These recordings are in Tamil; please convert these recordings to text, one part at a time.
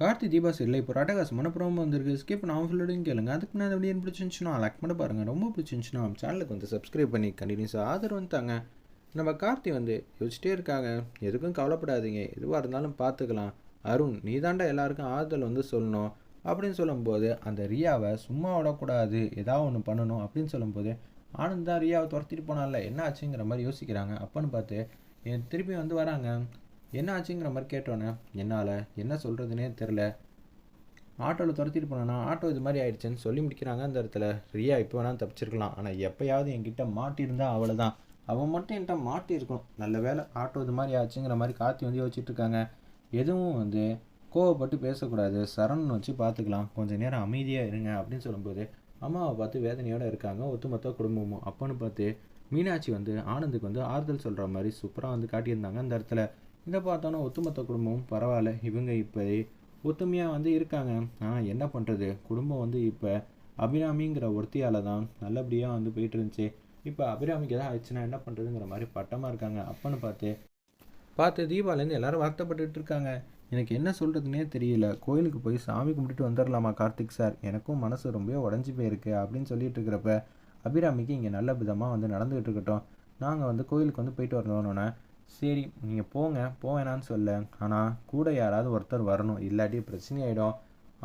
கார்த்தி தீபா இல்லை இப்போ ராட்டகாசம் மனப்புறம் வந்திருக்கு. ஸ்கிப் நான் ஃபுல்லோடையும் கேளுங்க. அதுக்கு நான் எப்படி என்ன பிடிச்சிருந்துச்சுன்னா லைக் பண்ண பாருங்கள் ரொம்ப பிடிச்சிருந்துச்சுன்னா சேனலுக்கு வந்து சப்ஸ்கிரைப் பண்ணி கண்டினியூஸாக ஆதரவு வந்துட்டாங்க நம்ம கார்த்தி வந்து யோசிச்சிட்டே இருக்காங்க. எதுக்கும் கவலைப்படாதீங்க. எதுவாக இருந்தாலும் பார்த்துக்கலாம். அருண் நீ தாண்டா எல்லாருக்கும் ஆறுதல் வந்து சொல்லணும். அப்படின்னு சொல்லும்போது அந்த ரியாவை சும்மா விடக்கூடாது. ஏதாவது ஒன்று பண்ணணும் அப்படின்னு சொல்லும்போது ஆனந்த் தான் ரியாவை துரத்திட்டு போனால என்ன ஆச்சுங்கிற மாதிரி யோசிக்கிறாங்க. அப்போன்னு பார்த்து என் திருப்பி வந்து வராங்க. என்ன ஆச்சுங்கிற மாதிரி கேட்டோன்னே என்னால்? என்ன சொல்கிறதுனே தெரில ஆட்டோவில் துரத்திட்டு போனேன்னா ஆட்டோ இது மாதிரி ஆயிடுச்சுன்னு சொல்லி முடிக்கிறாங்க அந்த இடத்துல. ரியா இப்போ வேணால் தப்பிச்சிருக்கலாம். ஆனால் எப்போயாவது என்கிட்ட மாட்டியிருந்தா அவ்வளோதான் அவன் மட்டும் என்கிட்ட மாட்டியிருக்கணும். நல்ல வேலை ஆட்டோ இது மாதிரி ஆச்சுங்கிற மாதிரி காத்தி வந்து யோசிச்சுட்டு இருக்காங்க எதுவும் வந்து கோவப்பட்டு பேசக்கூடாது. சரண் வச்சு பார்த்துக்கலாம் கொஞ்சம் நேரம் அமைதியாக இருங்க அப்படின்னு சொல்லும்போது அம்மாவை பார்த்து வேதனையோடு இருக்காங்க. ஒத்துமொத்த குடும்பமும். அப்போன்னு பார்த்து மீனாட்சி வந்து ஆனந்துக்கு வந்து ஆறுதல் சொல்கிற மாதிரி சூப்பராக வந்து காட்டியிருந்தாங்க அந்த இடத்துல. இதை பார்த்தோன்னா ஒத்துமொத்த குடும்பமும் பரவாயில்ல இவங்க இப்போ ஒத்துமையாக வந்து இருக்காங்க. ஆனால் என்ன பண்ணுறது குடும்பம் வந்து இப்போ அபிராமிங்கிற ஒருத்தியால் தான் நல்லபடியாக வந்து போயிட்டு இருந்துச்சு. இப்போ அபிராமிக்கு எதாவது ஆயிடுச்சுன்னா என்ன பண்ணுறதுங்கிற மாதிரி பட்டமாக இருக்காங்க. அப்பன்னு பார்த்து பார்த்து தீபாவளிலேருந்து எல்லாரும் வருத்தப்பட்டுட்டு இருக்காங்க. எனக்கு என்ன சொல்கிறதுனே தெரியல. கோயிலுக்கு போய் சாமி கும்பிட்டுட்டு வந்துடலாமா கார்த்திக் சார்? எனக்கும் மனசு ரொம்ப உடஞ்சி போயிருக்கு அப்படின்னு சொல்லிட்டு இருக்கிறப்ப அபிராமிக்கு இங்கே நல்ல விதமாக வந்து நடந்துகிட்டு இருக்கட்டும். நாங்கள் வந்து கோயிலுக்கு வந்து போயிட்டு வரணும்னே சரி நீங்கள் போங்க போவேணான்னு சொல்ல. ஆனால் கூட யாராவது ஒருத்தர் வரணும். இல்லாட்டி பிரச்சனை ஆகிடும்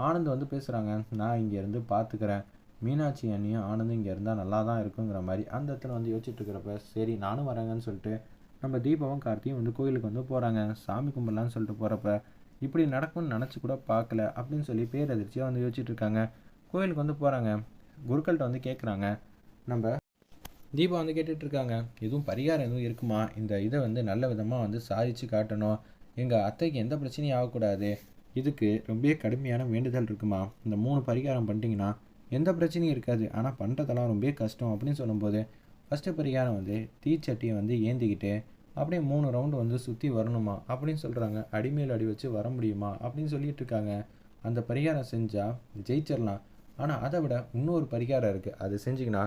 ஆனந்த் வந்து பேசுகிறாங்க நான் இங்கேருந்து பார்த்துக்கிறேன் மீனாட்சி அண்ணியும் ஆனந்தும் இங்கே இருந்தால் நல்லா தான் இருக்குங்கிற மாதிரி. அந்த இடத்துல வந்து யோசிச்சுட்டு இருக்கிறப்ப சரி நானும் வரேங்கன்னு சொல்லிட்டு நம்ம தீபாவும் கார்த்தியும் வந்து கோயிலுக்கு வந்து போகிறாங்க சாமி கும்பிடலான்னு சொல்லிட்டு போகிறப்ப இப்படி நடக்கும்னு நினச்சி கூட பார்க்கல அப்படின்னு சொல்லி பேரதிர்ச்சியாக வந்து யோசிச்சுட்டு இருக்காங்க. கோயிலுக்கு வந்து போகிறாங்க குருக்கள்கிட்ட வந்து கேட்குறாங்க நம்ம தீபா வந்து கேட்டுட்ருக்காங்க எதுவும் பரிகாரம் எதுவும் இருக்குமா? இந்த இதை வந்து நல்ல விதமாக வந்து சாதிச்சு காட்டணும். எங்கள் அத்தைக்கு எந்த பிரச்சனையும் ஆகக்கூடாது. இதுக்கு ரொம்ப கடுமையான வேண்டுதல் இருக்குமா? இந்த மூணு பரிகாரம் பண்ணிட்டீங்கன்னா எந்த பிரச்சனையும் இருக்காது. ஆனால் பண்ணுறதெல்லாம் ரொம்ப கஷ்டம் அப்படின்னு சொல்லும்போது ஃபஸ்ட்டு பரிகாரம் வந்து தீச்சட்டியை வந்து ஏந்திக்கிட்டு அப்படியே மூணு ரவுண்டு வந்து சுற்றி வரணுமா? அப்படின்னு சொல்கிறாங்க அடிமேல் அடி வச்சு வர முடியுமா? அப்படின்னு சொல்லிட்டு இருக்காங்க அந்த பரிகாரம் செஞ்சால் ஜெயிச்சிடலாம் ஆனால் அதை விட இன்னொரு பரிகாரம் இருக்குது அது செஞ்சிங்கன்னா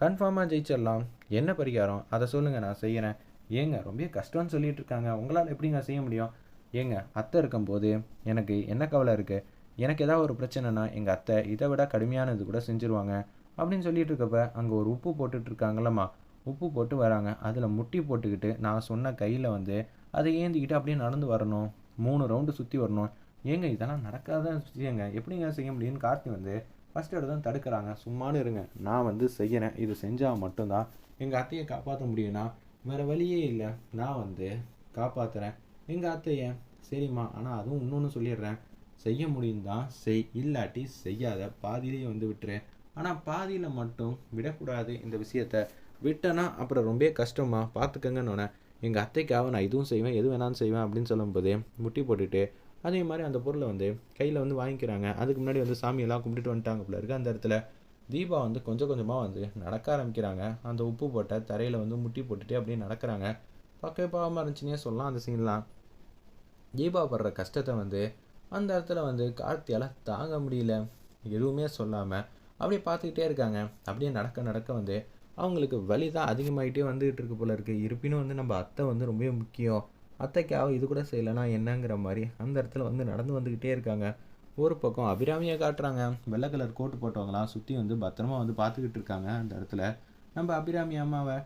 கன்ஃபார்மாக ஜெயிச்சிடலாம். என்ன பரிகாரம்? அதை சொல்லுங்கள் நான் செய்கிறேன் ஏங்க ரொம்ப கஷ்டம்னு சொல்லிட்டு இருக்காங்க. உங்களால் எப்படிங்க செய்ய முடியும்? ஏங்க அத்தை இருக்கும்போது எனக்கு என்ன கவலை இருக்குது எனக்கு ஏதாவது ஒரு பிரச்சனைனா எங்கள் அத்தை இதை விட கடுமையானது கூட செஞ்சுருவாங்க அப்படின்னு சொல்லிட்டு இருக்கப்ப அங்கே ஒரு உப்பு போட்டுட்டு இருக்காங்களம்மா உப்பு போட்டு வராங்க. அதில் முட்டி போட்டுக்கிட்டு நான் சொன்ன கையில் வந்து அதை ஏந்திக்கிட்டு அப்படியே நடந்து வரணும். மூணு ரவுண்டு சுற்றி வரணும். ஏங்க இதெல்லாம் நடக்காத விஷயங்க. எப்படிங்க செய்ய முடியும்னு கார்த்தி வந்து ஃபஸ்ட் எடுத்து தடுக்கிறாங்க. சும்மானு இருங்க. நான் வந்து செய்கிறேன் இது செஞ்சால் மட்டும்தான் எங்கள் அத்தையை காப்பாற்ற முடியும்னா வேறு வழியே இல்லை. நான் வந்து காப்பாற்றுறேன் எங்கள் அத்தையை சரிம்மா. ஆனால் அதுவும் இன்னொன்று சொல்லிடுறேன். செய்ய முடியும் தான் செய். இல்லாட்டி செய்யாத. பாதியிலேயே வந்து விட்டுரு. ஆனால் பாதியில் மட்டும் விடக்கூடாது இந்த விஷயத்த. விட்டேன்னா அப்புறம் ரொம்ப கஷ்டமாக பார்த்துக்கங்கன்னு எங்கள் அத்தைக்காக நான் இதுவும் செய்வேன் எது வேணாலும் செய்வேன் அப்படின்னு சொல்லும்போது முட்டி போட்டுட்டு அதே மாதிரி அந்த பொருளை வந்து கையில் வந்து வாங்கிக்கிறாங்க. அதுக்கு முன்னாடி வந்து சாமியெல்லாம் கும்பிட்டுட்டு வந்துட்டாங்க போல இருக்குது அந்த இடத்துல தீபா வந்து கொஞ்சம் கொஞ்சமாக வந்து நடக்க ஆரம்பிக்கிறாங்க. அந்த உப்பு போட்ட தரையில் வந்து முட்டி போட்டுட்டு அப்படியே நடக்கிறாங்க. பக்க பாவமாக இருந்துச்சுன்னே சொல்லலாம் அந்த சீன்லாம் தீபா படுற கஷ்டத்தை வந்து அந்த இடத்துல வந்து கார்த்தியால் தாங்க முடியல. எதுவுமே சொல்லாமல் அப்படியே பார்த்துக்கிட்டே இருக்காங்க. அப்படியே நடக்க நடக்க வந்து அவங்களுக்கு வலி தான் அதிகமாகிட்டே வந்துகிட்டு இருக்கு போல இருக்குது இருப்பினும் வந்து நம்ம அத்தை வந்து ரொம்ப முக்கியம். அத்தைக்காக இது கூட செய்யலைனா என்னங்கிற மாதிரி அந்த இடத்துல வந்து நடந்து வந்துக்கிட்டே இருக்காங்க. ஒரு பக்கம் அபிராமியை காட்டுறாங்க. வெள்ளை கலர் கோட்டு போட்டவங்களாம் சுற்றி வந்து பத்திரமா வந்து பார்த்துக்கிட்டு இருக்காங்க அந்த இடத்துல. நம்ம அபிராமி அம்மாவை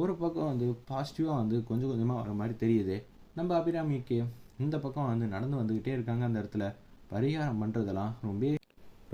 ஒரு பக்கம் வந்து பாசிட்டிவாக வந்து கொஞ்சம் கொஞ்சமாக வர மாதிரி தெரியுது. நம்ம அபிராமிக்கு இந்த பக்கம் வந்து நடந்து வந்துக்கிட்டே இருக்காங்க அந்த இடத்துல. பரிகாரம் பண்ணுறதெல்லாம் ரொம்ப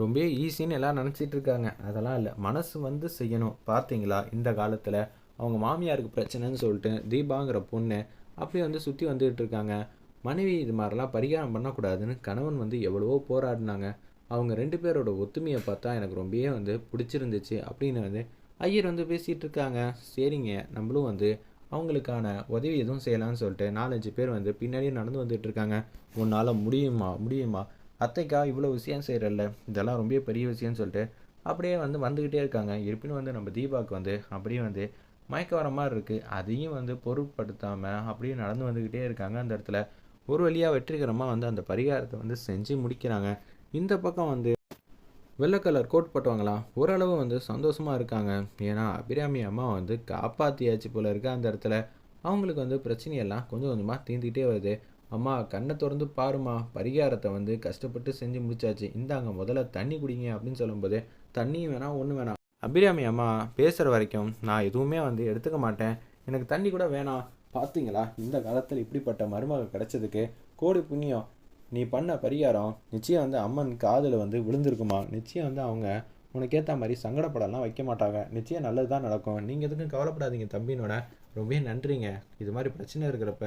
ரொம்ப ஈஸின்னு எல்லாம் நினச்சிட்டு இருக்காங்க. அதெல்லாம் இல்லை மனசு வந்து செய்யணும். பார்த்தீங்களா இந்த காலத்தில் அவங்க மாமியாருக்கு பிரச்சனைன்னு சொல்லிட்டு தீபாங்கிற பொண்ணு அப்படியே வந்து சுற்றி வந்துகிட்டு இருக்காங்க. மனைவி இது மாதிரிலாம் பரிகாரம் பண்ணக்கூடாதுன்னு கணவன் வந்து எவ்வளவோ போராடினாங்க. அவங்க ரெண்டு பேரோட ஒத்துமையை பார்த்தா எனக்கு ரொம்பவே வந்து பிடிச்சிருந்துச்சு அப்படின்னு வந்து ஐயர் வந்து பேசிகிட்டு இருக்காங்க. சரிங்க நம்மளும் வந்து அவங்களுக்கான உதவி எதுவும் செய்யலாம்னு சொல்லிட்டு நாலஞ்சு பேர் வந்து பின்னாடியே நடந்து வந்துட்டு இருக்காங்க. உன்னால் முடியுமா? முடியுமா? அத்தைக்கா இவ்வளோ விஷயம் செய்கிறல்ல இதெல்லாம் ரொம்ப பெரிய விஷயம்னு சொல்லிட்டு அப்படியே வந்து வந்துக்கிட்டே இருக்காங்க. இருப்பினும் வந்து நம்ம தீபாவுக்கு வந்து அப்படியே வந்து மயக்க வர மாதிரி இருக்குது அதையும் வந்து பொருட்படுத்தாமல் அப்படியே நடந்து வந்துக்கிட்டே இருக்காங்க. அந்த இடத்துல ஒரு வழியாக வெற்றிகரமாக வந்து அந்த பரிகாரத்தை வந்து செஞ்சு முடிக்கிறாங்க. இந்த பக்கம் வந்து வெள்ளை கலர் கோட் போட்டவங்களாம் ஓரளவு வந்து சந்தோஷமாக இருக்காங்க. ஏன்னா அபிராமி அம்மா வந்து காப்பாற்றியாச்சு போல் இருக்க அந்த இடத்துல. அவங்களுக்கு வந்து பிரச்சனையெல்லாம் கொஞ்சம் கொஞ்சமாக தீந்துக்கிட்டே வருது. அம்மா கண்ணை திறந்து பாருமா பரிகாரத்தை வந்து கஷ்டப்பட்டு செஞ்சு முடிச்சாச்சு. இந்தாங்க முதல்ல தண்ணி குடிங்க அப்படின்னு சொல்லும்போது தண்ணியும் வேணாம் ஒன்றும் வேணாம். அபிராமி அம்மா பேசுகிற வரைக்கும் நான் எதுவுமே வந்து எடுத்துக்க மாட்டேன். எனக்கு தண்ணி கூட வேணாம். பார்த்தீங்களா இந்த காலத்தில் இப்படிப்பட்ட மருமகள் கிடைச்சதுக்கு கோடி புண்ணியம். நீ பண்ண பரிகாரம் நிச்சயம் வந்து அம்மன் காதில் வந்து விழுந்திருக்குமா? நிச்சயம் வந்து அவங்க உனக்கு ஏற்ற மாதிரி சங்கடப்படலாம் வைக்க மாட்டாங்க. நிச்சயம் நல்லது தான் நடக்கும். நீங்கள் எதுக்கும் கவலைப்படாதீங்க தம்பினோட. ரொம்பவே நன்றிங்க. இது மாதிரி பிரச்சனை இருக்கிறப்ப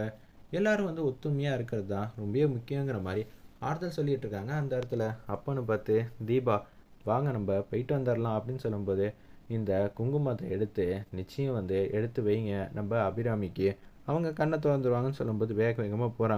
எல்லாரும் வந்து ஒத்துமையாக இருக்கிறது தான் ரொம்பவே முக்கியங்கிற மாதிரி ஆறுதல் சொல்லிகிட்டு இருக்காங்க. அந்த இடத்துல அப்பன்னு பார்த்து தீபா வாங்க நம்ம போயிட்டு வந்துடலாம் அப்படின்னு சொல்லும்போது இந்த குங்குமத்தை எடுத்து நிச்சயம் வந்து எடுத்து வைங்க. நம்ம அபிராமிக்கு அவங்க கண்ணை திறந்துருவாங்கன்னு சொல்லும்போது வேக வேகமாக போகிறாங்க